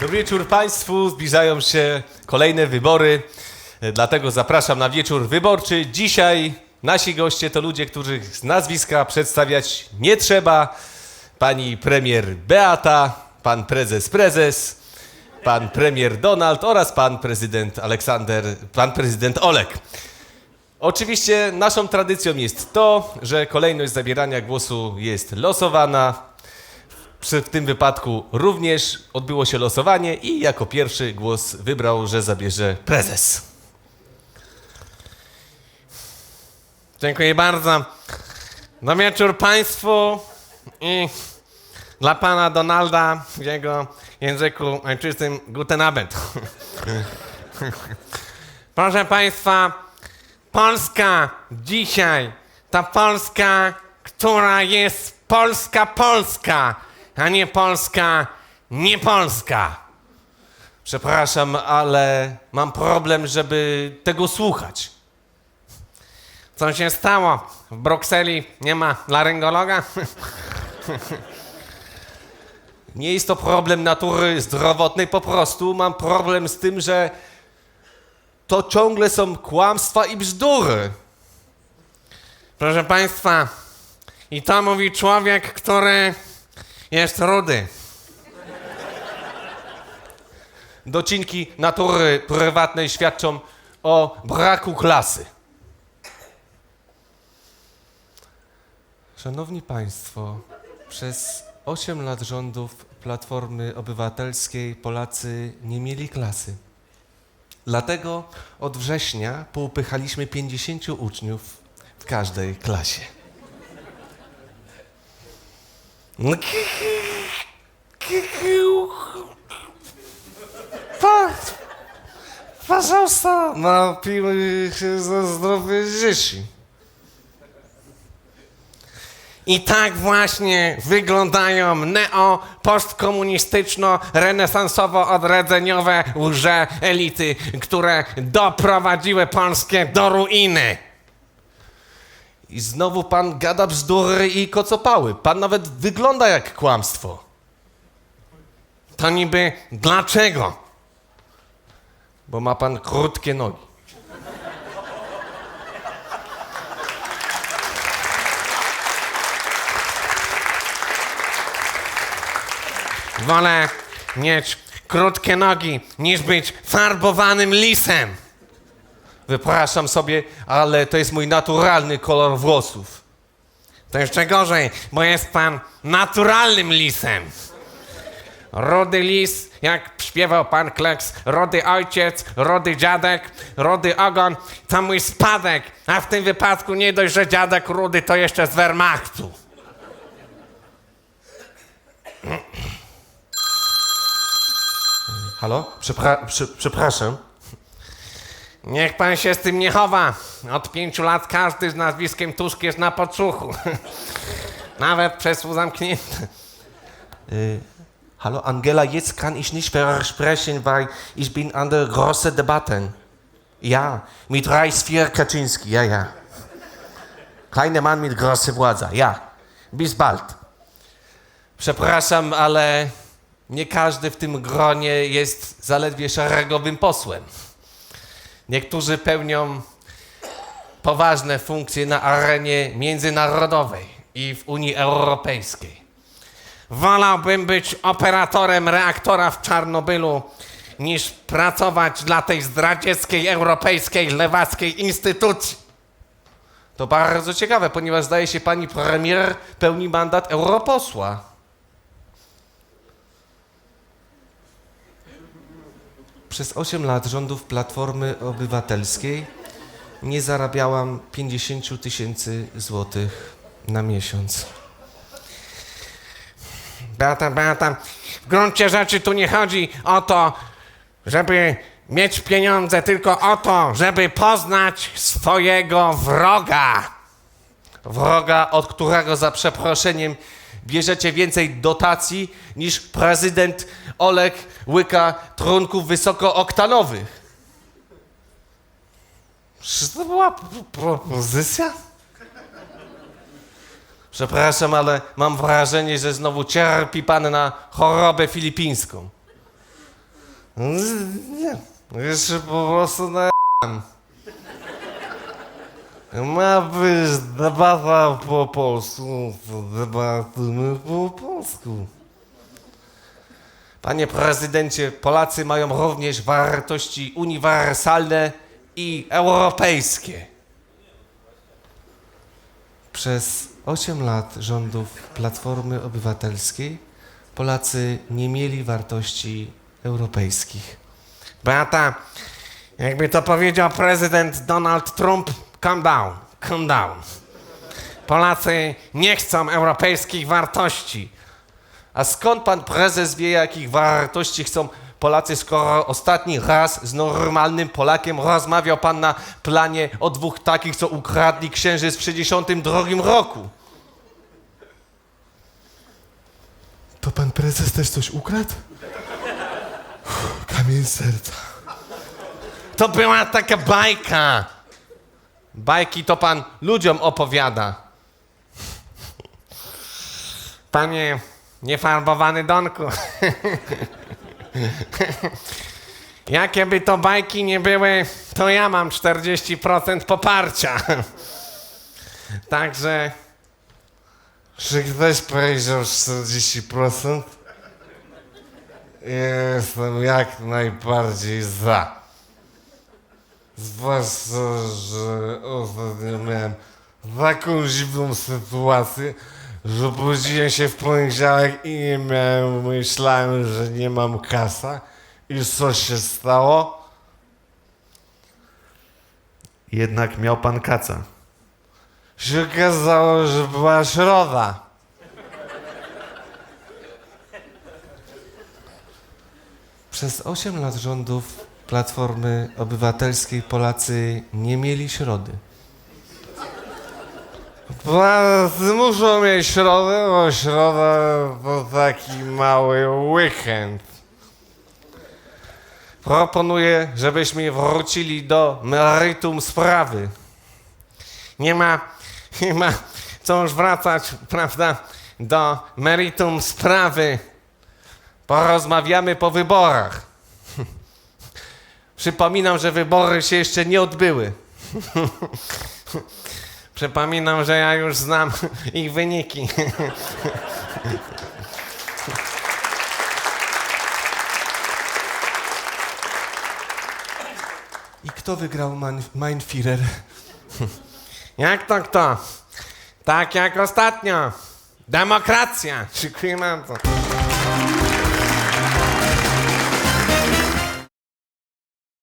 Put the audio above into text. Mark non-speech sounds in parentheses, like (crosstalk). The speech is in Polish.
Dobry wieczór Państwu. Zbliżają się kolejne wybory, dlatego zapraszam na wieczór wyborczy. Dzisiaj nasi goście to ludzie, których nazwiska przedstawiać nie trzeba. Pani premier Beata, pan prezes prezes, pan premier Donald oraz pan prezydent Aleksander, pan prezydent Olek. Oczywiście naszą tradycją jest to, że kolejność zabierania głosu jest losowana. Przy, w tym wypadku również odbyło się losowanie i jako pierwszy głos wybrał, że zabierze prezes. Dziękuję bardzo. No wieczór Państwu i dla Pana Donalda w jego języku ojczystym Guten Abend. (laughs) Proszę Państwa, Polska dzisiaj, ta Polska, która jest Polska Polska, a nie Polska nie Polska. Przepraszam, ale mam problem, żeby tego słuchać. Co się stało? W Brukseli nie ma laryngologa? (laughs) Nie jest to problem natury zdrowotnej, po prostu mam problem z tym, że to ciągle są kłamstwa i bzdury. Proszę Państwa, i to mówi człowiek, który jest rudy. Docinki natury prywatnej świadczą o braku klasy. Szanowni Państwo, przez 8 lat rządów Platformy Obywatelskiej Polacy nie mieli klasy. Dlatego od września poupychaliśmy 50 uczniów w każdej klasie. No, Pa, pожалуйста, napijmy się za zdrowie dzieci. I tak właśnie wyglądają neo-postkomunistyczno-renesansowo-odrodzeniowe łże elity, które doprowadziły Polskę do ruiny. I znowu pan gada bzdury i kocopały. Pan nawet wygląda jak kłamstwo. To niby dlaczego? Bo ma pan krótkie nogi. Wolę mieć krótkie nogi, niż być farbowanym lisem. Wypraszam sobie, ale to jest mój naturalny kolor włosów. To jeszcze gorzej, bo jest pan naturalnym lisem. Rody lis, jak śpiewał pan Kleks, rody ojciec, rody dziadek, rody ogon, to mój spadek, a w tym wypadku nie dość, że dziadek rudy, to jeszcze z Wehrmachtu. Halo? Przepra- prze- przepraszam. Niech pan się z tym nie chowa. Od pięciu lat każdy z nazwiskiem Tusk jest na podsłuchu. (laughs) Nawet przez zamknięte. Hallo Angela, jetzt kann ich nicht versprechen, weil ich bin an der großen Debatten. Ja, mit Reis 4 Kaczynski, ja, ja. Kleiner Mann mit großer władza, ja. Bis bald. Przepraszam, ale nie każdy w tym gronie jest zaledwie szeregowym posłem. Niektórzy pełnią poważne funkcje na arenie międzynarodowej i w Unii Europejskiej. Wolałbym być operatorem reaktora w Czarnobylu, niż pracować dla tej zdradzieckiej, europejskiej, lewackiej instytucji. To bardzo ciekawe, ponieważ zdaje się pani premier pełni mandat europosła. Przez 8 lat rządów Platformy Obywatelskiej nie zarabiałam 50 tysięcy złotych na miesiąc. Beata, Beata, w gruncie rzeczy tu nie chodzi o to, żeby mieć pieniądze, tylko o to, żeby poznać swojego wroga. Wroga, od którego za przeproszeniem bierzecie więcej dotacji niż prezydent Olek łyka trunków wysokooktanowych. Czy to była propozycja? Przepraszam, ale mam wrażenie, że znowu cierpi pan na chorobę filipińską. Nie, jeszcze po prostu na Ma być debata po polsku, to debatujmy po polsku. Panie prezydencie, Polacy mają również wartości uniwersalne i europejskie. Przez 8 lat rządów Platformy Obywatelskiej Polacy nie mieli wartości europejskich. Beata, jakby to powiedział prezydent Donald Trump, calm down, calm down. Polacy nie chcą europejskich wartości. A skąd pan prezes wie, jakich wartości chcą Polacy, skoro ostatni raz z normalnym Polakiem rozmawiał pan na planie o dwóch takich, co ukradli księżyc w 62 roku? To pan prezes też coś ukradł? Uff, Kamień serca. To była taka bajka. Bajki to pan ludziom opowiada. Panie niefarbowany Donku. Jakie by to bajki nie były, to ja mam 40% poparcia. Także Czy ktoś powiedział 40%? Ja jestem jak najbardziej za. Zwłaszcza, że ostatnio miałem taką dziwną sytuację, że obudziłem się w poniedziałek i nie miałem, myślałem, że nie mam kasa. I co się stało? Jednak miał pan kaca. się okazało, że była środa. Przez 8 lat rządów Platformy Obywatelskiej Polacy nie mieli środy. Polacy muszą mieć środę, bo środa to taki mały weekend. Proponuję, żebyśmy wrócili do meritum sprawy. nie ma, nie ma co już wracać, prawda, do meritum sprawy. Porozmawiamy po wyborach. (laughs) Przypominam, że wybory się jeszcze nie odbyły. (laughs) Przypominam, że ja już znam (laughs) ich wyniki. I kto wygrał Führer? (laughs) Jak to kto? Tak jak ostatnio. Demokracja. Dziękuję bardzo.